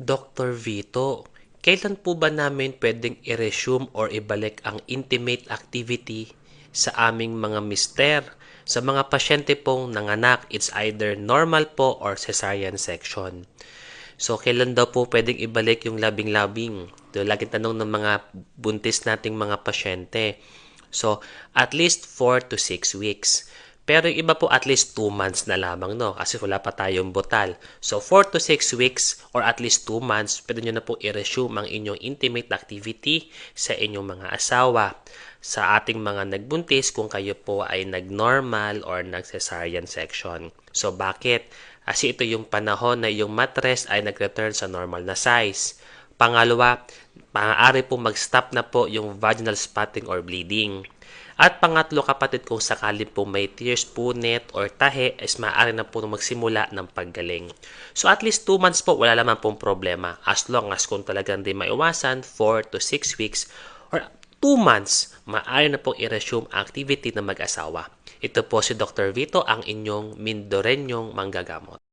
Dr. Vito, kailan po ba namin pwedeng i-resume or ibalik ang intimate activity sa aming mga mister? Sa mga pasyente pong nanganak, it's either normal po or cesarean section. So, kailan daw po pwedeng ibalik yung labing-labing? Ito laging tanong ng mga buntis nating mga pasyente. So, at least 4 to 6 weeks. Pero yung iba po at least 2 months na lamang, no? Kasi wala pa tayong butal. So, 4 to 6 weeks or at least 2 months, pwede nyo na po i-resume ang inyong intimate activity sa inyong mga asawa. Sa ating mga nagbuntis, kung kayo po ay nag-normal or nag-cesarean section. So, bakit? Kasi ito yung panahon na yung mattress ay nag-return sa normal na size. Pangalawa, maaari po mag-stop na po yung vaginal spotting or bleeding. At pangatlo kapatid, kung sakali po may tears, punit, or tahe, is maaari na po magsimula ng paggaling. So at least 2 months po, wala naman pong problema. As long as kung talagang di maiwasan, 4 to 6 weeks, or 2 months, maaari na po i-resume activity ng mag-asawa. Ito po si Dr. Vito, ang inyong Mindorenyong manggagamot.